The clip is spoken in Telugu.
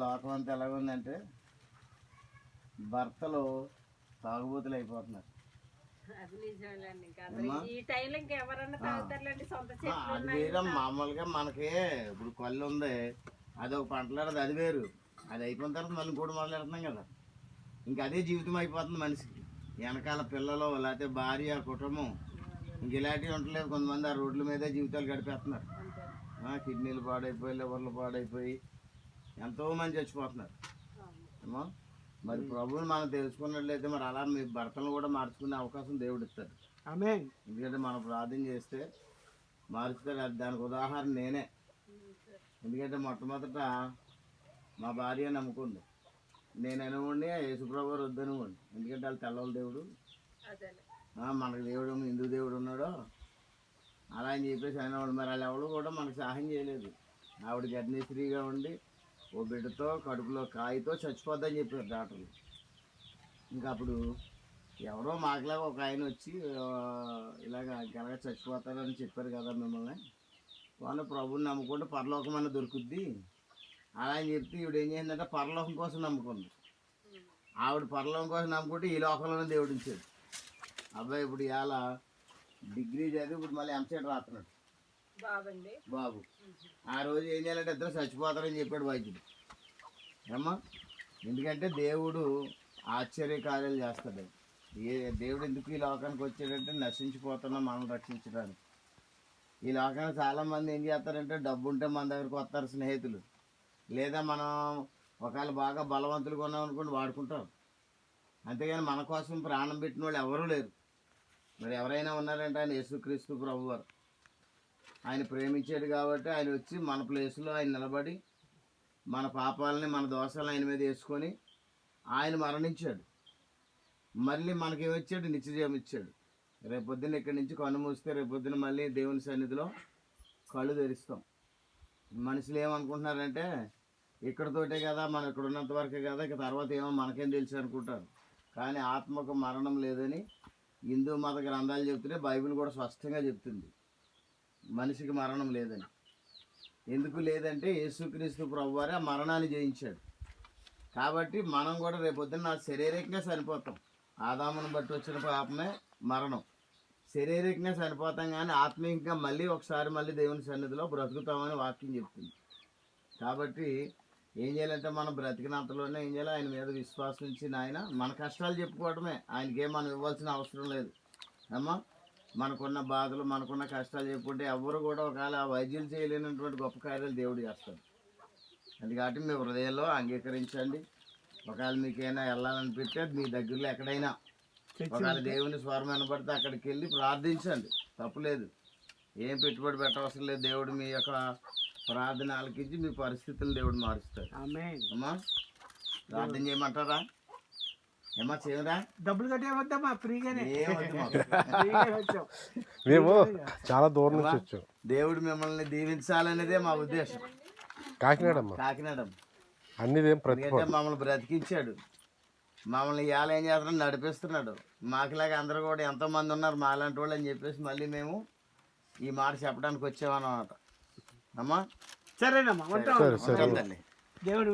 లోకం అంతా ఎలా ఉందంటే భర్తలు తాగుబోతులు అయిపోతున్నారు. అది వేరే మామూలుగా మనకి ఇప్పుడు కళ్ళు ఉంది అది ఒక పంటలాడదు అది వేరు. అది అయిపోయిన తర్వాత మళ్ళీ కూడా మొదలెడుతున్నాం కదా. ఇంకా అదే జీవితం అయిపోతుంది మనిషికి. వెనకాల పిల్లలు లేకపోతే భార్య కుటుంబం ఇంక ఇలాంటివి ఉండలేదు కొంతమంది ఆ రోడ్ల మీదే జీవితాలు గడిపేస్తున్నారు. కిడ్నీలు పాడైపోయి లివర్లు పాడైపోయి ఎంతో మంది చచ్చిపోతున్నారు. ఏమో? మరి ప్రభువుని మనం తెలుసుకున్నట్లయితే మరి అలా మీ భర్తలను కూడా మార్చుకునే అవకాశం దేవుడు ఇస్తాడు. ఆమె ఎందుకంటే మనం ప్రార్థన చేస్తే మారుస్తాడు అది దానికి ఉదాహరణ నేనే. ఎందుకంటే మొట్టమొదట మా భార్య నమ్ముకుంది. నేను అనుకోండి యేసుప్రభు గారు వద్దనుకోండి ఎందుకంటే వాళ్ళు తెల్లవాళ్ళ దేవుడు. మనకు దేవుడు హిందూ దేవుడు ఉన్నాడు. అలా అని చెప్పేసి అనేవాడు. మరి వాళ్ళు ఎవరు కూడా మనకు సహాయం చేయలేదు. ఆవిడ గర్భిణీశ్రీగా ఉండి ఓ బిడ్డతో కడుపులో కాయతో చచ్చిపోద్దని చెప్పారు డాక్టర్లు ఇంకా అప్పుడు ఎవరో మాకులాగా ఒక ఆయన వచ్చి ఇలాగ గెలగ చచ్చిపోతారని చెప్పారు కదా మిమ్మల్ని. వాళ్ళు ప్రభుని నమ్ముకుంటే పరలోకం అన్న దొరుకుద్ది. అలా అని చెప్తే ఈవిడ ఏం చేసిందంటే పరలోకం కోసం నమ్ముకుంది. ఆవిడ పరలోకం కోసం నమ్ముకుంటే ఈ లోకంలోనే దేవుడు ఇచ్చాడు అబ్బాయి ఇప్పుడు ఇవాళ డిగ్రీ చదివి ఇప్పుడు మళ్ళీ ఎంసెట్ రాస్తున్నాడు. బాబు. ఆ రోజు ఏం చేయాలంటే ఇద్దరు చచ్చిపోతారని చెప్పాడు వైద్యుడు. ఏమ్మా? ఎందుకంటే దేవుడు ఆశ్చర్య కార్యాలు చేస్తాడు. ఏ దేవుడు ఎందుకు ఈ లోకానికి వచ్చాడంటే నశించిపోతున్నా మనం రక్షించడానికి. ఈ లోకానికి చాలామంది ఏం చేస్తారంటే డబ్బు ఉంటే మన దగ్గరకు వస్తారు స్నేహితులు. లేదా మనం ఒకవేళ బాగా బలవంతులుగా ఉన్నాం అనుకోండి వాడుకుంటాం. అంతేగాని మన కోసం ప్రాణం పెట్టిన వాళ్ళు ఎవరూ లేరు. మరి ఎవరైనా ఉన్నారంటే ఆయన యేసుక్రీస్తు ప్రభువారు. ఆయన ప్రేమించాడు కాబట్టి ఆయన వచ్చి మన ప్లేస్లో ఆయన నిలబడి మన పాపాలని మన దోషాలను ఆయన మీద వేసుకొని ఆయన మరణించాడు. మళ్ళీ మనకేమిచ్చాడు? నిత్యజీవం ఇచ్చాడు రేపొద్దున ఇక్కడి నుంచి కన్ను మూస్తే రేపొద్దున మళ్ళీ దేవుని సన్నిధిలో కళ్ళు తెరుస్తాం. మనుషులు ఏమనుకుంటున్నారంటే ఇక్కడతోటే కదా మనం ఇక్కడ ఉన్నంత వరకే కదా ఇక తర్వాత ఏమో మనకేం తెలుసు అనుకుంటారు. కానీ ఆత్మకు మరణం లేదని హిందూ మత గ్రంథాలు చెప్తుంటే బైబిల్ కూడా స్పష్టంగా చెప్తుంది. మనిషికి మరణం లేదని. ఎందుకు లేదంటే యేసుక్రీస్తు ప్రభువారే ఆ మరణాన్ని జయించాడు. కాబట్టి మనం కూడా రేపొద్దున శరీరకంగా చనిపోతాం ఆదామును బట్టి వచ్చిన పాపమే మరణం. శరీరకంగా చనిపోతాం కానీ ఆత్మీయంగా మళ్ళీ ఒకసారి మళ్ళీ దేవుని సన్నిధిలో బ్రతుకుతామని వాక్యం చెప్తుంది. కాబట్టి ఏం చేయాలంటే మనం బ్రతికినంతలోనే ఏం చేయాలి? ఆయన మీద విశ్వాసం ఇచ్చి నాయన మన కష్టాలు చెప్పుకోవడమే ఆయనకేం మనం ఇవ్వాల్సిన అవసరం లేదు. అమ్మా మనకున్న బాధలు మనకున్న కష్టాలు చెప్పుకుంటే ఎవరు కూడా ఒకవేళ ఆ వైద్యులు చేయలేనటువంటి గొప్ప కార్యాలు దేవుడు చేస్తాడు. అది కాబట్టి మీ హృదయంలో అంగీకరించండి. ఒకవేళ మీకైనా వెళ్ళాలనిపిస్తే మీ దగ్గరలో ఎక్కడైనా ఒకవేళ దేవుని స్వరం వినబడితే అక్కడికి వెళ్ళి ప్రార్థించండి. తప్పులేదు ఏం పెట్టుబడి పెట్టవసరం లేదు. దేవుడు మీ యొక్క ప్రార్థన ఆలకించి మీ పరిస్థితులను దేవుడు మారుస్తాడు. అమ్మా ప్రార్థన చేయమంటారా? ఏమా చేయరా? డబ్బులు కట్టే వద్దమ్మా ఫ్రీగానే. ఏమొద్దు మాకు. ఫ్రీగానే వచ్చాం. మేము చాలా దూరం నుంచి వచ్చాం. దేవుడు మిమ్మల్ని దీవించాలనేదే మా ఉద్దేశం. కాకినాడ కాకినాడ అన్నిదేం ప్రతిఫలం మమ్మల్ని బ్రతికించాడు. మమ్మల్ని ఇవాళ ఏం చేస్తున్నాడు నడిపిస్తున్నాడు. మాకులాగా అందరూ కూడా ఎంతో మంది ఉన్నారు మాలాంటి వాళ్ళు అని చెప్పేసి మళ్ళీ మేము ఈ మాట చెప్పడానికి వచ్చామన్నమాట అమ్మా? సరేనమ్మా దేవుడు